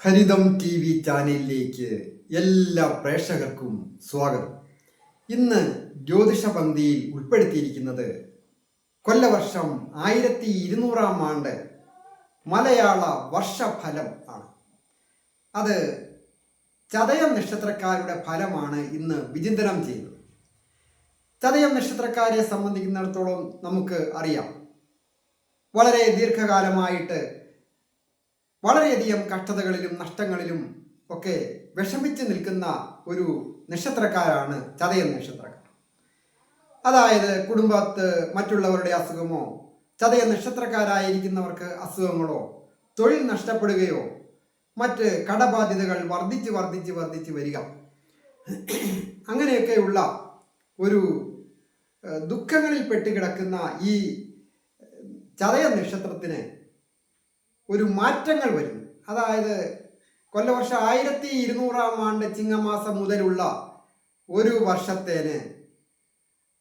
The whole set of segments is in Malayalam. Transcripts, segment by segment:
ഹരിതം ടി വി ചാനലിലേക്ക് എല്ലാ പ്രേക്ഷകർക്കും സ്വാഗതം. ഇന്ന് ജ്യോതിഷ പന്തിയിൽ ഉൾപ്പെടുത്തിയിരിക്കുന്നത് കൊല്ലവർഷം ആയിരത്തി ഇരുന്നൂറാം ആണ്ട് മലയാള വർഷഫലം ആണ്. അത് ചതയം നക്ഷത്രക്കാരുടെ ഫലമാണ് ഇന്ന് വിചിന്തനം ചെയ്യുന്നത്. ചതയം നക്ഷത്രക്കാരെ സംബന്ധിക്കുന്നിടത്തോളം നമുക്ക് അറിയാം. വളരെ ദീർഘകാലമായിട്ട് വളരെയധികം കഷ്ടതകളിലും നഷ്ടങ്ങളിലും ഒക്കെ വിഷമിച്ച് നിൽക്കുന്ന ഒരു നക്ഷത്രക്കാരാണ് ചതയം നക്ഷത്രക്കാർ. അതായത് കുടുംബത്ത് മറ്റുള്ളവരുടെ അസുഖമോ ചതയ നക്ഷത്രക്കാരായിരിക്കുന്നവർക്ക് അസുഖങ്ങളോ തൊഴിൽ നഷ്ടപ്പെടുകയോ മറ്റ് കടബാധ്യതകൾ വർദ്ധിച്ച് വർദ്ധിച്ച് വർദ്ധിച്ച് വരിക. അങ്ങനെയൊക്കെയുള്ള ഒരു ദുഃഖങ്ങളിൽ പെട്ടുകിടക്കുന്ന ഈ ചതയ നക്ഷത്രത്തിന് ഒരു മാറ്റങ്ങൾ വരുന്നു. അതായത് കൊല്ലവർഷം ആയിരത്തി ഇരുന്നൂറാം ആണ്ട് ചിങ്ങമാസം മുതലുള്ള ഒരു വർഷത്തേന്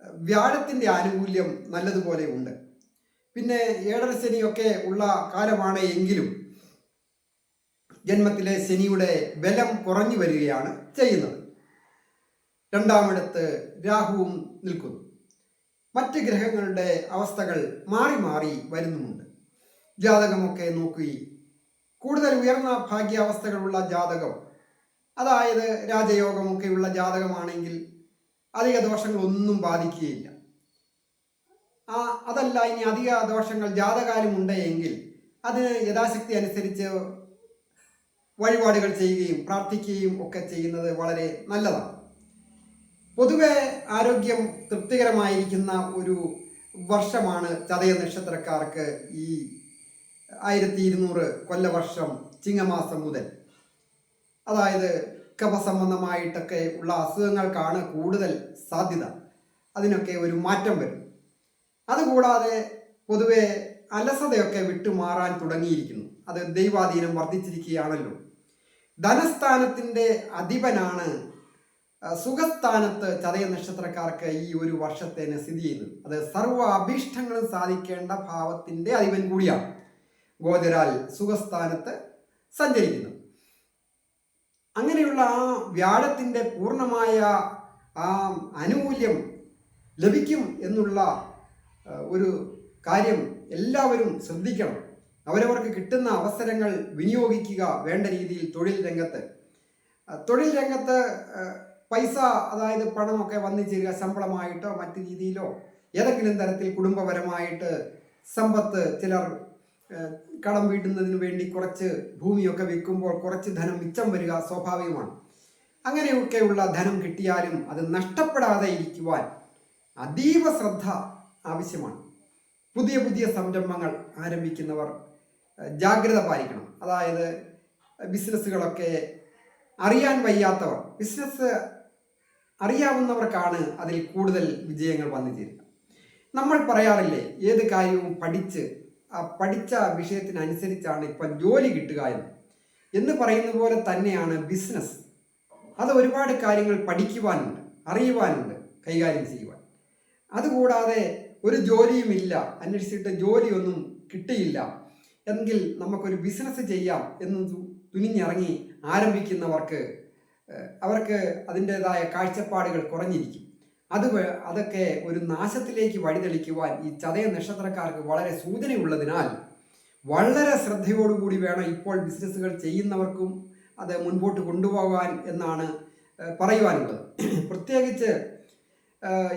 വ്യാഴത്തിന്റെ ആനുകൂല്യം നല്ലതുപോലെ ഉണ്ട്. പിന്നെ ഏഴര ശനിയൊക്കെ ഉള്ള കാലമാണ് എങ്കിലും ജന്മത്തിലെ ശനിയുടെ ബലം കുറഞ്ഞു വരികയാണ് ചെയ്യുന്നത്. രണ്ടാമിടത്ത് രാഹുവും നിൽക്കുന്നു. മറ്റ് ഗ്രഹങ്ങളുടെ അവസ്ഥകൾ മാറി മാറി വരുന്നുമുണ്ട്. ജാതകമൊക്കെ നോക്കുകയും. കൂടുതൽ ഉയർന്ന ഭാഗ്യാവസ്ഥകളുള്ള ജാതകം അതായത് രാജയോഗമൊക്കെയുള്ള ജാതകമാണെങ്കിൽ അധിക ദോഷങ്ങളൊന്നും ബാധിക്കുകയില്ല. ആ അതല്ല ഇനി അധിക ദോഷങ്ങൾ ജാതകാലം ഉണ്ട് എങ്കിൽ അതിന് യഥാശക്തി അനുസരിച്ച് വഴിപാടുകൾ ചെയ്യുകയും പ്രാർത്ഥിക്കുകയും ഒക്കെ ചെയ്യുന്നത് വളരെ നല്ലതാണ്. പൊതുവെ ആരോഗ്യം തൃപ്തികരമായിരിക്കുന്ന ഒരു വർഷമാണ് ചതയ നക്ഷത്രക്കാർക്ക് ഈ ആയിരത്തി ഇരുന്നൂറ് കൊല്ലവർഷം ചിങ്ങമാസം മുതൽ. അതായത് കഫസംബന്ധമായിട്ടൊക്കെ ഉള്ള അസുഖങ്ങൾക്കാണ് കൂടുതൽ സാധ്യത. അതിനൊക്കെ ഒരു മാറ്റം വരും. അതുകൂടാതെ പൊതുവെ അലസതയൊക്കെ വിട്ടുമാറാൻ തുടങ്ങിയിരിക്കുന്നു. അത് ദൈവാധീനം വർദ്ധിച്ചിരിക്കുകയാണല്ലോ. ധനസ്ഥാനത്തിന്റെ അധിപനാണ് സുഖസ്ഥാനത്ത് ചതയ നക്ഷത്രക്കാർക്ക് ഈ ഒരു വർഷത്തേന് സ്ഥിതി ചെയ്യുന്നത്. അത് സർവ അഭീഷ്ടങ്ങളും സാധിക്കേണ്ട ഭാവത്തിന്റെ അധിപൻ കൂടിയാണ്. ഗോചരാൽ സുഖസ്ഥാനത്ത് സഞ്ചരിക്കുന്നു. അങ്ങനെയുള്ള ആ വ്യാഴത്തിന്റെ പൂർണമായ ആ ആനുകൂല്യം ലഭിക്കും എന്നുള്ള ഒരു കാര്യം എല്ലാവരും ശ്രദ്ധിക്കണം. അവരവർക്ക് കിട്ടുന്ന അവസരങ്ങൾ വിനിയോഗിക്കുക വേണ്ട രീതിയിൽ തൊഴിൽ രംഗത്ത്. തൊഴിൽ രംഗത്ത് പൈസ അതായത് പണമൊക്കെ വന്നു ചേരുക ശമ്പളമായിട്ടോ മറ്റു രീതിയിലോ ഏതെങ്കിലും തരത്തിൽ കുടുംബപരമായിട്ട് സമ്പത്ത് ചിലർ കടം വീട്ടുന്നതിന് വേണ്ടി കുറച്ച് ഭൂമിയൊക്കെ വിൽക്കുമ്പോൾ കുറച്ച് ധനം മിച്ചം വരിക സ്വാഭാവികമാണ്. അങ്ങനെയൊക്കെയുള്ള ധനം കിട്ടിയാലും അത് നഷ്ടപ്പെടാതെ ഇരിക്കുവാൻ അതീവ ശ്രദ്ധ ആവശ്യമാണ്. പുതിയ പുതിയ സംരംഭങ്ങൾ ആരംഭിക്കുന്നവർ ജാഗ്രത പാലിക്കണം. അതായത് ബിസിനസ്സുകളൊക്കെ അറിയാൻ വയ്യാത്തവർ ബിസിനസ് അറിയാവുന്നവർക്കാണ് അതിൽ കൂടുതൽ വിജയങ്ങൾ വന്നു ചേരുക നമ്മൾ പറയാറില്ലേ ഏത് കാര്യവും പഠിച്ച് പഠിച്ച വിഷയത്തിനനുസരിച്ചാണ് ഇപ്പം ജോലി കിട്ടുക എന്ന്. എന്ന് പറയുന്ന പോലെ തന്നെയാണ് ബിസിനസ്. അത് ഒരുപാട് കാര്യങ്ങൾ പഠിക്കുവാനുണ്ട് അറിയുവാനുണ്ട് കൈകാര്യം ചെയ്യുവാൻ. അതുകൂടാതെ ഒരു ജോലിയുമില്ല അന്വേഷിച്ചിട്ട് ജോലിയൊന്നും കിട്ടിയില്ല എങ്കിൽ നമുക്കൊരു ബിസിനസ് ചെയ്യാം എന്ന് തുനിഞ്ഞിറങ്ങി ആരംഭിക്കുന്നവർക്ക് അവർക്ക് അതിന്റെതായ കാഴ്ചപ്പാടുകൾ കുറഞ്ഞിരിക്കും. അത് അതൊക്കെ ഒരു നാശത്തിലേക്ക് വഴിതെളിക്കുവാൻ ഈ ചതയ നക്ഷത്രക്കാർക്ക് വളരെ സൂചനയുള്ളതിനാൽ വളരെ ശ്രദ്ധയോടുകൂടി വേണം ഇപ്പോൾ ബിസിനസ്സുകൾ ചെയ്യുന്നവർക്കും അത് മുൻപോട്ട് കൊണ്ടുപോകാൻ എന്നാണ് പറയുവാനുള്ളത്. പ്രത്യേകിച്ച്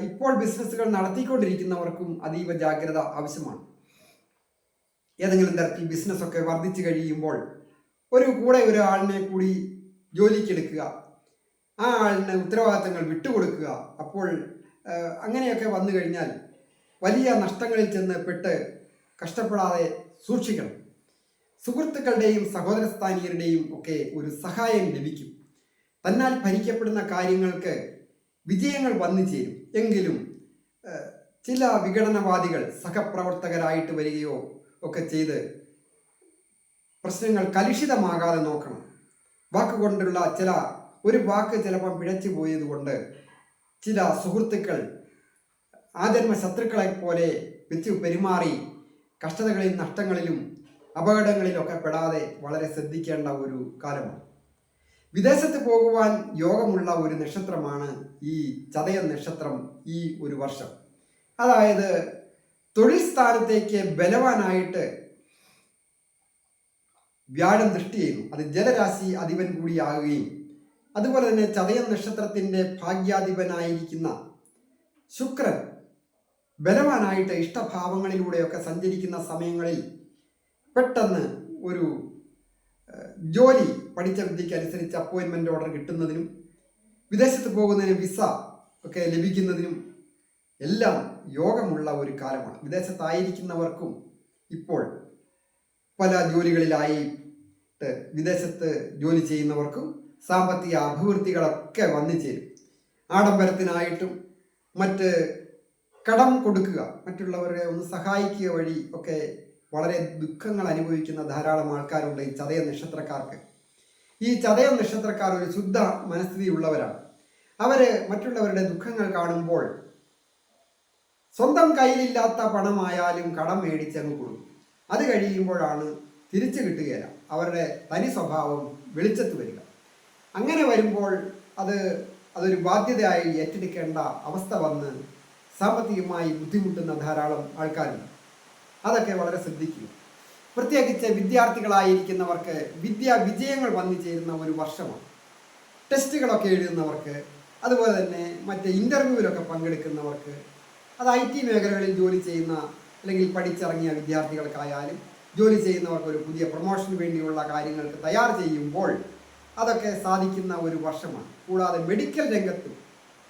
ഇപ്പോൾ ബിസിനസ്സുകൾ നടത്തിക്കൊണ്ടിരിക്കുന്നവർക്കും അതീവ ജാഗ്രത ആവശ്യമാണ്. ഏതെങ്കിലും തരത്തിൽ ബിസിനസ്സൊക്കെ വർദ്ധിച്ചു കഴിയുമ്പോൾ ഒരു കൂടെ ഒരാളിനെ കൂടി ജോലിക്കെടുക്കുക ആ ആളിന് ഉത്തരവാദിത്തങ്ങൾ വിട്ടുകൊടുക്കുക. അപ്പോൾ അങ്ങനെയൊക്കെ വന്നു കഴിഞ്ഞാൽ വലിയ നഷ്ടങ്ങളിൽ ചെന്ന് പെട്ട് കഷ്ടപ്പെടാതെ സൂക്ഷിക്കണം. സുഹൃത്തുക്കളുടെയും സഹോദരസ്ഥാനീയരുടെയും ഒക്കെ ഒരു സഹായം ലഭിക്കും. തന്നാൽ ഭരിക്കപ്പെടുന്ന കാര്യങ്ങൾക്ക് വിജയങ്ങൾ വന്നു ചേരും. എങ്കിലും ചില വിഘടനവാദികൾ സഹപ്രവർത്തകരായിട്ട് വരികയോ ഒക്കെ ചെയ്ത് പ്രശ്നങ്ങൾ കലുഷിതമാകാതെ നോക്കണം. വാക്കുകൊണ്ടുള്ള ചില ഒരു വാക്ക് ചിലപ്പം പിഴച്ചു പോയതുകൊണ്ട് ചില സുഹൃത്തുക്കൾ ആജന്മ ശത്രുക്കളെ പോലെ വെച്ച് പെരുമാറി കഷ്ടതകളിലും നഷ്ടങ്ങളിലും അപകടങ്ങളിലൊക്കെ പെടാതെ വളരെ ശ്രദ്ധിക്കേണ്ട ഒരു കാലമാണ്. വിദേശത്ത് പോകുവാൻ യോഗമുള്ള ഒരു നക്ഷത്രമാണ് ഈ ചതയ നക്ഷത്രം ഈ ഒരു വർഷം. അതായത് തൊഴിൽ സ്ഥാനത്തേക്ക് ബലവാനായിട്ട് വ്യാഴം ദൃഷ്ടി ചെയ്യുന്നു. അത് ജലരാശി അധിപൻ കൂടിയാകുകയും അതുപോലെ തന്നെ ചതയം നക്ഷത്രത്തിന്റെ ഭാഗ്യാധിപനായിരിക്കുന്ന ശുക്രൻ ബലവാനായിട്ട് ഇഷ്ടഭാവങ്ങളിലൂടെയൊക്കെ സഞ്ചരിക്കുന്ന സമയങ്ങളിൽ പെട്ടെന്ന് ഒരു ജോലി പഠിച്ച വിദ്യയ്ക്ക് അനുസരിച്ച് അപ്പോയിൻമെന്റ് ഓർഡർ കിട്ടുന്നതിനും വിദേശത്ത് പോകുന്നതിന് വിസ ഒക്കെ ലഭിക്കുന്നതിനും എല്ലാം യോഗമുള്ള ഒരു കാലമാണ്. വിദേശത്തായിരിക്കുന്നവർക്കും ഇപ്പോൾ പല ജോലികളിലായിട്ട് വിദേശത്ത് ജോലി ചെയ്യുന്നവർക്കും സാമ്പത്തിക അഭിവൃദ്ധികളൊക്കെ വന്നു ചേരും ആഡംബരത്തിനായിട്ടും മറ്റ് കടം കൊടുക്കുക മറ്റുള്ളവരെ ഒന്ന് സഹായിക്കുക വഴി ഒക്കെ വളരെ ദുഃഖങ്ങൾ അനുഭവിക്കുന്ന ധാരാളം ആൾക്കാരുണ്ട് ഈ ചതയ നക്ഷത്രക്കാർക്ക്. ഈ ചതയ നക്ഷത്രക്കാർ ഒരു ശുദ്ധ മനസ്ഥിതിയുള്ളവരാണ്. അവർ മറ്റുള്ളവരുടെ ദുഃഖങ്ങൾ കാണുമ്പോൾ സ്വന്തം കയ്യിലില്ലാത്ത പണമായാലും കടം മേടിച്ചങ്ങ് കൊടുക്കും. അത് കഴിയുമ്പോഴാണ് തിരിച്ചു കിട്ടുകയില്ല. അവരുടെ തനി സ്വഭാവം വെളിച്ചത്ത് വരിക. അങ്ങനെ വരുമ്പോൾ അത് അതൊരു ബാധ്യതയായി ഏറ്റെടുക്കേണ്ട അവസ്ഥ വന്ന് സാമ്പത്തികമായി ബുദ്ധിമുട്ടുന്ന ധാരാളം ആൾക്കാരുണ്ട്. അതൊക്കെ വളരെ ശ്രദ്ധിക്കുക. പ്രത്യേകിച്ച് വിദ്യാർത്ഥികളായിരിക്കുന്നവർക്ക് വിദ്യാ വിജയങ്ങൾ വന്നു ചേരുന്ന ഒരു വർഷമാണ്. ടെസ്റ്റുകളൊക്കെ എഴുതുന്നവർക്ക് അതുപോലെ തന്നെ മറ്റ് ഇന്റർവ്യൂവിലൊക്കെ പങ്കെടുക്കുന്നവർക്ക് അത് ഐ ടി മേഖലകളിൽ ജോലി ചെയ്യുന്ന അല്ലെങ്കിൽ പഠിച്ചിറങ്ങിയ വിദ്യാർത്ഥികൾക്കായാലും ജോലി ചെയ്യുന്നവർക്ക് ഒരു പുതിയ പ്രൊമോഷന് വേണ്ടിയുള്ള കാര്യങ്ങൾക്ക് തയ്യാർ ചെയ്യുമ്പോൾ അതൊക്കെ സാധിക്കുന്ന ഒരു വർഷമാണ്. കൂടാതെ മെഡിക്കൽ രംഗത്തും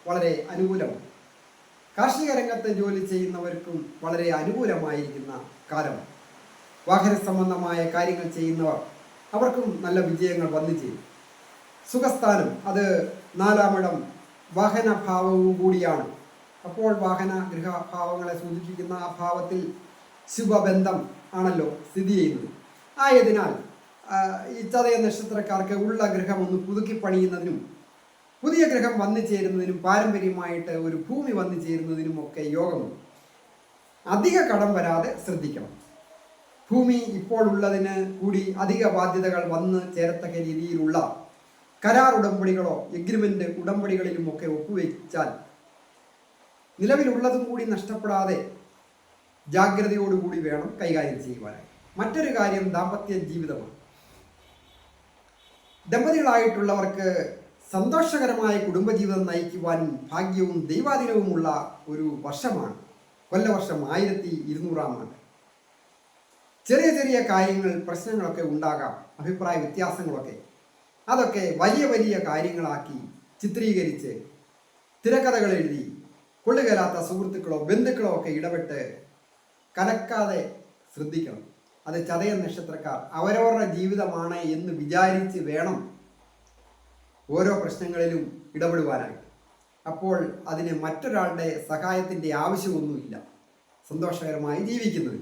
വളരെ അനുകൂലമാണ്. കാർഷിക രംഗത്ത് ജോലി ചെയ്യുന്നവർക്കും വളരെ അനുകൂലമായിരിക്കുന്ന കാലമാണ്. വാഹന സംബന്ധമായ കാര്യങ്ങൾ ചെയ്യുന്നവർ അവർക്കും നല്ല വിജയങ്ങൾ വന്നു ചെയ്യും സുഖസ്ഥാനം അത് നാലാമിടം വാഹനഭാവവും കൂടിയാണ്. അപ്പോൾ വാഹന ഗൃഹഭാവങ്ങളെ സൂചിപ്പിക്കുന്ന ആ ഭാവത്തിൽ ശുഭബന്ധം ആണല്ലോ സ്ഥിതി ചെയ്യുന്നത്. ആയതിനാൽ ഈ നക്ഷത്രക്കാർക്ക് ഉള്ള ഗ്രഹം ഒന്ന് പുതുക്കി പണിയുന്നതിനും പുതിയ ഗ്രഹം വന്നു ചേരുന്നതിനും പാരമ്പര്യമായിട്ട് ഒരു ഭൂമി വന്നു ചേരുന്നതിനും ഒക്കെ യോഗമുണ്ട് അധിക കടം വരാതെ ശ്രദ്ധിക്കണം. ഭൂമി ഇപ്പോൾ ഉള്ളതിന് കൂടി അധിക ബാധ്യതകൾ വന്ന് ചേരത്തക്ക രീതിയിലുള്ള കരാർ ഉടമ്പടികളോ എഗ്രിമെന്റ് ഉടമ്പടികളിലും ഒക്കെ ഒപ്പുവെച്ചാൽ നിലവിലുള്ളതും കൂടി നഷ്ടപ്പെടാതെ ജാഗ്രതയോടുകൂടി വേണം കൈകാര്യം ചെയ്യുവാനായി. മറ്റൊരു കാര്യം ദാമ്പത്യ ജീവിതമാണ്. ദമ്പതികളായിട്ടുള്ളവർക്ക് സന്തോഷകരമായ കുടുംബജീവിതം നയിക്കുവാൻ ഭാഗ്യവും ദൈവാധീനവുമുള്ള ഒരു വർഷമാണ്. കൊല്ലവർഷം ആയിരത്തി ഇരുന്നൂറാം ആണ്ട്. ചെറിയ ചെറിയ കാര്യങ്ങൾ പ്രശ്നങ്ങളൊക്കെ ഉണ്ടാകാം. അഭിപ്രായ വ്യത്യാസങ്ങളൊക്കെ. അതൊക്കെ വലിയ വലിയ കാര്യങ്ങളാക്കി ചിത്രീകരിച്ച് തിരക്കഥകൾ എഴുതി കൊള്ളുകലാത്ത സുഹൃത്തുക്കളോ ബന്ധുക്കളോ ഒക്കെ ഇടപെട്ട് കലക്കാതെ ശ്രദ്ധിക്കണം. അത് ചതയ നക്ഷത്രക്കാർ. അവരവരുടെ ജീവിതമാണ് എന്ന് വിചാരിച്ച് വേണം ഓരോ പ്രശ്നങ്ങളിലും ഇടപെടുവാനായിട്ട്. അപ്പോൾ അതിന് മറ്റൊരാളുടെ സഹായത്തിന്റെ ആവശ്യമൊന്നുമില്ല. സന്തോഷകരമായി ജീവിക്കുന്നത്.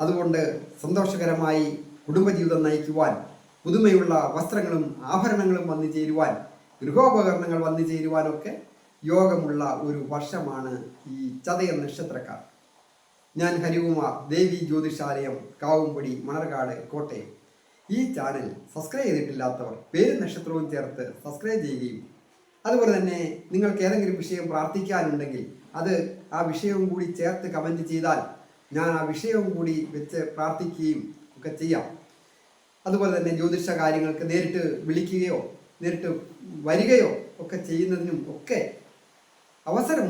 അതുകൊണ്ട് സന്തോഷകരമായി കുടുംബജീവിതം നയിക്കുവാൻ പുതുമയുള്ള വസ്ത്രങ്ങളും ആഭരണങ്ങളും വന്നു ചേരുവാൻ ഗൃഹോപകരണങ്ങൾ വന്നു ചേരുവാനൊക്കെ യോഗമുള്ള ഒരു വർഷമാണ് ഈ ചതയ നക്ഷത്രക്കാർ. ഞാൻ ഹരികുമാർ ദേവി ജ്യോതിഷാലയം കാവുംപടി മണർകാട് കോട്ടയം. ഈ ചാനൽ സബ്സ്ക്രൈബ് ചെയ്തിട്ടില്ലാത്തവർ പേരും നക്ഷത്രവും ചേർത്ത് സബ്സ്ക്രൈബ് ചെയ്യുകയും അതുപോലെ തന്നെ നിങ്ങൾക്ക് ഏതെങ്കിലും വിഷയം പ്രാർത്ഥിക്കാനുണ്ടെങ്കിൽ അത് ആ വിഷയവും കൂടി ചേർത്ത് കമന്റ് ചെയ്താൽ ഞാൻ ആ വിഷയവും കൂടി വെച്ച് പ്രാർത്ഥിക്കുകയും ഒക്കെ ചെയ്യാം. അതുപോലെ തന്നെ ജ്യോതിഷ കാര്യങ്ങൾക്ക് നേരിട്ട് വിളിക്കുകയോ നേരിട്ട് വരികയോ ഒക്കെ ചെയ്യുന്നതിനും ഒക്കെ അവസരം